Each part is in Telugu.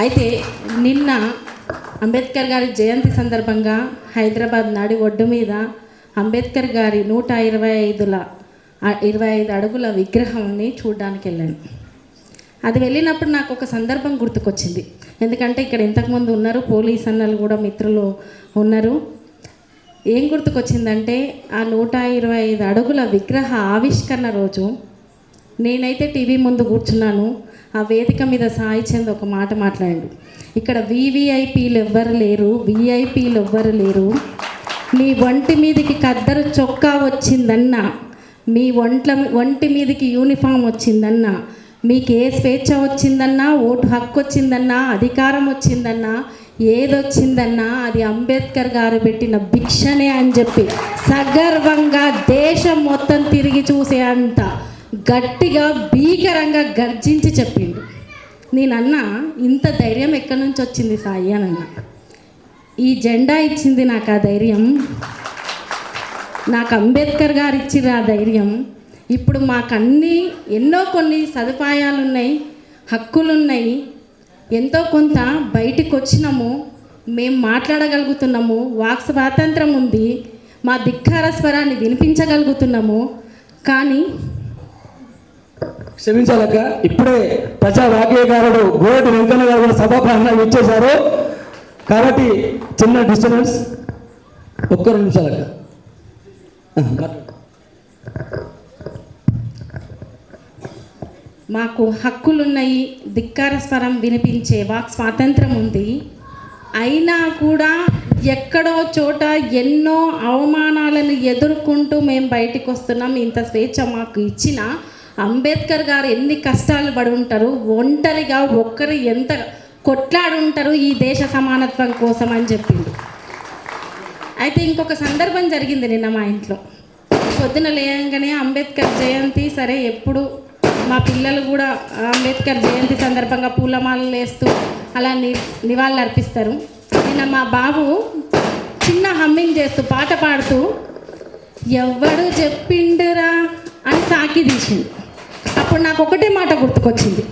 అయితే నిన్న అంబేద్కర్ గారి జయంతి సందర్భంగా హైదరాబాద్ నాడి ఒడ్డు మీద అంబేద్కర్ గారి నూట ఇరవై ఐదుల ఇరవై ఐదు అడుగుల విగ్రహాన్ని చూడడానికి వెళ్ళాను. అది వెళ్ళినప్పుడు నాకు ఒక సందర్భం గుర్తుకొచ్చింది. ఎందుకంటే ఇక్కడ ఇంతకుముందు ఉన్నారు పోలీస్ అన్నలు కూడా మిత్రులు ఉన్నారు. ఏం గుర్తుకొచ్చిందంటే ఆ నూట ఇరవై ఐదు అడుగుల విగ్రహ ఆవిష్కరణ రోజు నేనైతే టీవీ ముందు కూర్చున్నాను. ఆ వేదిక మీద సాయి చంద్ ఒక మాట మాట్లాడాడు. ఇక్కడ వివిఐపీలు ఎవ్వరు లేరు విఐపీలు ఎవ్వరు లేరు. మీ ఒంటి మీదకి కద్దరు చొక్కా వచ్చిందన్నా మీ ఒంట్ల ఒంటి మీదకి యూనిఫామ్ వచ్చిందన్నా మీకు ఏ స్వేచ్ఛ వచ్చిందన్నా ఓటు హక్కు వచ్చిందన్నా అధికారం వచ్చిందన్నా ఏదొచ్చిందన్నా అది అంబేద్కర్ గారు పెట్టిన భిక్షనే అని చెప్పి సగర్వంగా దేశం మొత్తం తిరిగి చూసే అంత గట్టిగా భీకరంగా గర్జించి చెప్పిండు. నేనన్నా ఇంత ధైర్యం ఎక్కడి నుంచి వచ్చింది సాయి అని అన్న ఈ జెండా ఇచ్చింది నాకు ఆ ధైర్యం. నాకు అంబేద్కర్ గారు ఇచ్చిన ఆ ధైర్యం. ఇప్పుడు మాకన్నీ ఎన్నో కొన్ని సదుపాయాలు ఉన్నాయి హక్కులు ఉన్నాయి ఎంతో కొంత బయటికి వచ్చినాము మేము మాట్లాడగలుగుతున్నాము వాక్ స్వాతంత్రం ఉంది మా ధిక్కార స్వరాన్ని వినిపించగలుగుతున్నాము. కానీ క్షమించాలక్క. ఇప్పుడే ప్రజా వాగ్యకారుడు గోరటి వెంకన్న గారు కూడా సభా ఇచ్చేశారు కాబట్టి చిన్న డిస్టర్బెన్స్. ఒక్క రెండు నిమిషాలక్క. మాకు హక్కులున్నాయి ధిక్కార స్వరం వినిపించే వాక్ స్వాతంత్రం ఉంది. అయినా కూడా ఎక్కడో చోట ఎన్నో అవమానాలను ఎదుర్కొంటూ మేము బయటికి వస్తున్నాం ఇంత స్వేచ్ఛ మాకు ఇచ్చిన అంబేద్కర్ గారు ఎన్ని కష్టాలు పడి ఉంటారు ఒంటరిగా ఒక్కరు ఎంత కొట్లాడుంటారు ఈ దేశ సమానత్వం కోసం అని చెప్పింది అయితే ఇంకొక సందర్భం జరిగింది నిన్న మా ఇంట్లో. పొద్దున లేయంగానే అంబేద్కర్ జయంతి సరే ఎప్పుడు మా పిల్లలు కూడా అంబేద్కర్ జయంతి సందర్భంగా పూలమాలలు వేస్తూ అలా ని నివాళులు అర్పిస్తారు. నిన్న మా బాబు చిన్న హమ్మింగ్ చేస్తూ పాట పాడుతూ ఎవడు చెప్పిండురా అని సాకి తీసిండు. అప్పుడు నాకు ఒకటే మాట గుర్తుకొచ్చింది.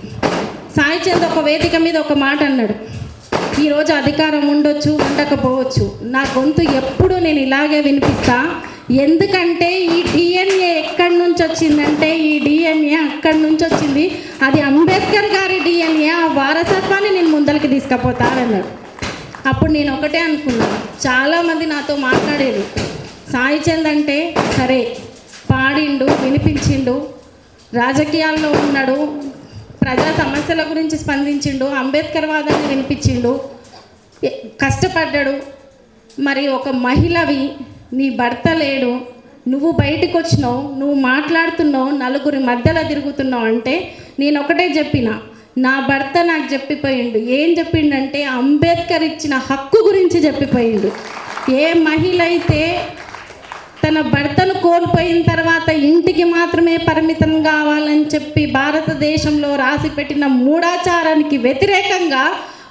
సాయి చంద్ ఒక వేదిక మీద ఒక మాట అన్నాడు. ఈరోజు అధికారం ఉండొచ్చు ఉండకపోవచ్చు. నా గొంతు ఎప్పుడు నేను ఇలాగే వినిపిస్తా. ఎందుకంటే ఈ డిఎన్ఏ ఎక్కడి నుంచి వచ్చిందంటే ఈ డిఎన్ఏ అక్కడి నుంచి వచ్చింది. అది అంబేద్కర్ గారి డిఎన్ఏ ఆ వారసత్వాన్ని నేను ముందరికి తీసుకుపోతానన్నాడు అప్పుడు నేను ఒకటే అనుకున్నాను చాలామంది నాతో మాట్లాడేది. సాయి చంద్ అంటే సరే పాడిండు వినిపించిండు రాజకీయాల్లో ఉన్నాడు. ప్రజా సమస్యల గురించి స్పందించిండు. అంబేద్కర్ వాదాన్ని వినిపించిండు. కష్టపడ్డాడు. మరి ఒక మహిళవి నీ భర్త లేడు. నువ్వు బయటకు వచ్చినావు నువ్వు మాట్లాడుతున్నావు. నలుగురి మధ్యలో తిరుగుతున్నావు. అంటే నేను ఒకటే చెప్పిన. నా భర్త నాకు చెప్పిపోయిండు. ఏం చెప్పిండంటే అంబేద్కర్ ఇచ్చిన హక్కు గురించి చెప్పిపోయిండు. ఏ మహిళ అయితే తన భర్తను కోల్పోయిన తర్వాత ఇంటికి మాత్రమే పరిమితం కావాలని చెప్పి భారతదేశంలో రాసి పెట్టిన మూఢాచారానికి వ్యతిరేకంగా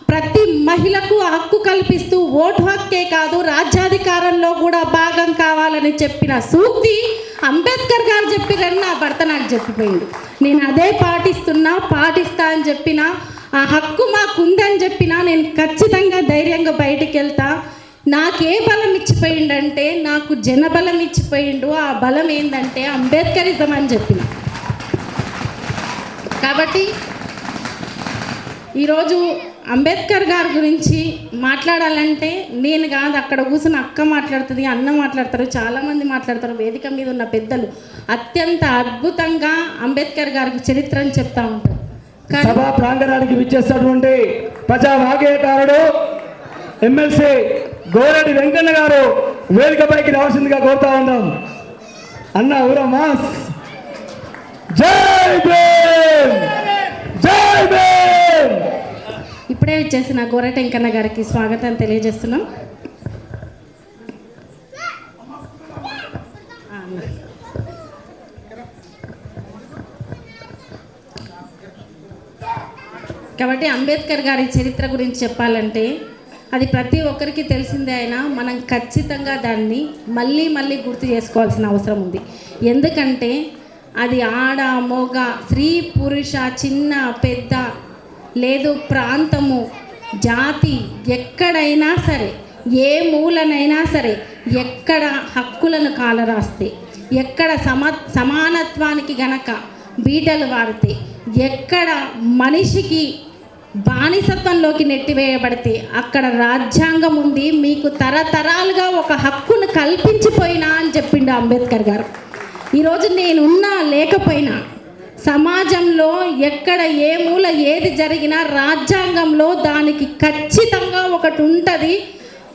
ప్రతి మహిళకు హక్కు కల్పిస్తూ ఓటు హక్కే కాదు రాజ్యాధికారంలో కూడా భాగం కావాలని చెప్పిన సూక్తి అంబేద్కర్ గారు చెప్పిరని నా భర్త నాకు చెప్పిపోయింది. నేను అదే పాటిస్తున్నా పాటిస్తా అని చెప్పిన ఆ హక్కు మాకుందని చెప్పినా నేను ఖచ్చితంగా ధైర్యంగా బయటికి వెళ్తా నాకే బలం ఇచ్చిపోయిండంటే నాకు జనబలం ఇచ్చిపోయిండు ఆ బలం ఏంటంటే అంబేద్కరిజం అని చెప్పిన. కాబట్టి ఈరోజు అంబేద్కర్ గారి గురించి మాట్లాడాలంటే నేను కాదు అక్కడ కూర్చుని అక్క మాట్లాడుతుంది అన్న మాట్లాడతారు చాలామంది మాట్లాడతారు వేదిక మీద ఉన్న పెద్దలు. అత్యంత అద్భుతంగా అంబేద్కర్ గారికి చరిత్రను చెప్తా ఉంటారు. సభా ప్రాంగణానికి విచ్చేసినటువంటి ప్రజా వాగ్యకారుడు ఎమ్మెల్సీ గోరటి వెంకన్న గారు వేదికపైకి రావాల్సిందిగా కోరుతా ఉన్నాం. అన్న ఊరా మాస్. జై భీమ్! జై భీమ్! ఇప్పుడే వచ్చేసిన గోరటెంకన్న గారికి స్వాగతం తెలియజేస్తున్నాం. కాబట్టి అంబేద్కర్ గారి చరిత్ర గురించి చెప్పాలంటే అది ప్రతి ఒక్కరికి తెలిసిందే అయినా మనం ఖచ్చితంగా దాన్ని మళ్ళీ మళ్ళీ గుర్తు చేసుకోవాల్సిన అవసరం ఉంది. ఎందుకంటే అది ఆడ మొగ స్త్రీ పురుష చిన్న పెద్ద లేదు ప్రాంతము జాతి ఎక్కడైనా సరే ఏ మూలనైనా సరే ఎక్కడ హక్కులను కాలరాస్తే ఎక్కడ సమ సమానత్వానికి గనక బీటలు వాడితే ఎక్కడ మనిషికి బానిసత్వంలోకి నెట్టివేయబడితే అక్కడ రాజ్యాంగం ఉంది మీకు తరతరాలుగా ఒక హక్కును కల్పించిపోయినా అని చెప్పిండు అంబేద్కర్ గారు. ఈరోజు నేనున్నా లేకపోయినా సమాజంలో ఎక్కడ ఏ మూల ఏది జరిగినా రాజ్యాంగంలో దానికి ఖచ్చితంగా ఒకటి ఉంటుంది.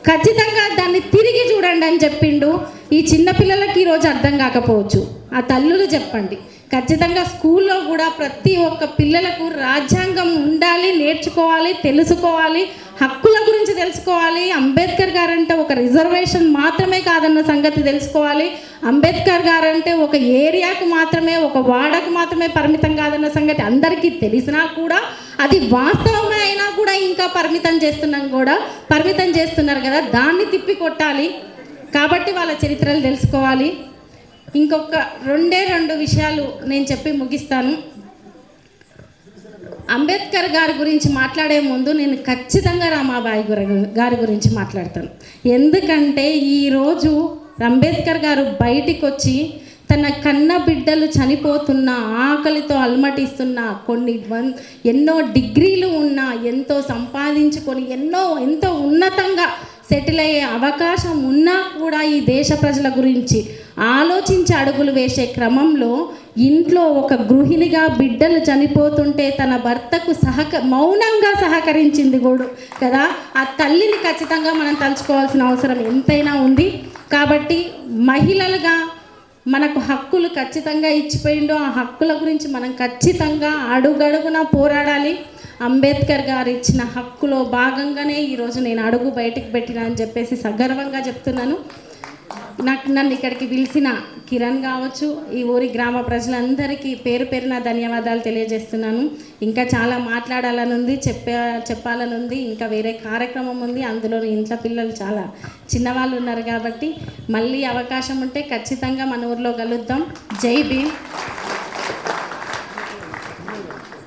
ఖచ్చితంగా దాన్ని తిరిగి చూడండి అని చెప్పిండు. ఈ చిన్నపిల్లలకి ఈరోజు అర్థం కాకపోవచ్చు. ఆ తల్లులు చెప్పండి. ఖచ్చితంగా స్కూల్లో కూడా ప్రతి ఒక్క పిల్లలకు రాజ్యాంగం ఉండాలి నేర్చుకోవాలి తెలుసుకోవాలి హక్కుల గురించి తెలుసుకోవాలి. అంబేద్కర్ గారంటే ఒక రిజర్వేషన్ మాత్రమే కాదన్న సంగతి తెలుసుకోవాలి. అంబేద్కర్ గారంటే ఒక ఏరియాకు మాత్రమే ఒక వాడకు మాత్రమే పరిమితం కాదన్న సంగతి అందరికీ తెలిసినా కూడా అది వాస్తవమే అయినా కూడా ఇంకా పరిమితం చేస్తున్నాం కూడా. పరిమితం చేస్తున్నారు కదా దాన్ని తిప్పి కొట్టాలి కాబట్టి వాళ్ళ చరిత్రలు తెలుసుకోవాలి. ఇంకొక రెండే రెండు విషయాలు నేను చెప్పి ముగిస్తాను. అంబేద్కర్ గారి గురించి మాట్లాడే ముందు నేను ఖచ్చితంగా రామాబాయి గారి గురించి మాట్లాడతాను. ఎందుకంటే ఈరోజు అంబేద్కర్ గారు బయటికి వచ్చి తన కన్న బిడ్డలు చనిపోతున్న ఆకలితో అలమటిస్తున్న కొన్ని వన్ ఎన్నో డిగ్రీలు ఉన్న ఎంతో సంపాదించుకొని ఎన్నో ఎంతో ఉన్నతంగా సెటిల్ అయ్యే అవకాశం ఉన్నా కూడా ఈ దేశ ప్రజల గురించి ఆలోచించి అడుగులు వేసే క్రమంలో ఇంట్లో ఒక గృహిణిగా బిడ్డలు చనిపోతుంటే తన భర్తకు సహక మౌనంగా సహకరించింది కూడా కదా. ఆ తల్లిని ఖచ్చితంగా మనం తలుచుకోవాల్సిన అవసరం ఎంతైనా ఉంది. కాబట్టి మహిళలుగా మనకు హక్కులు ఖచ్చితంగా ఇచ్చిపోయిండో. ఆ హక్కుల గురించి మనం ఖచ్చితంగా అడుగడుగున పోరాడాలి. అంబేద్కర్ గారు ఇచ్చిన హక్కులో భాగంగానే ఈరోజు నేను అడుగు బయటకు పెట్టినా అని చెప్పేసి సగర్వంగా చెప్తున్నాను. నాకు నన్ను ఇక్కడికి పిలిచిన కిరణ్ కావచ్చు ఈ ఊరి గ్రామ ప్రజలందరికీ పేరు పేరున ధన్యవాదాలు తెలియజేస్తున్నాను. ఇంకా చాలా మాట్లాడాలని ఉంది చెప్పే చెప్పాలని ఉంది ఇంకా వేరే కార్యక్రమం ఉంది. అందులో ఇంట్లో పిల్లలు చాలా చిన్నవాళ్ళు ఉన్నారు కాబట్టి మళ్ళీ అవకాశం ఉంటే ఖచ్చితంగా మన ఊర్లో కలుద్దాం. జై భీమ్.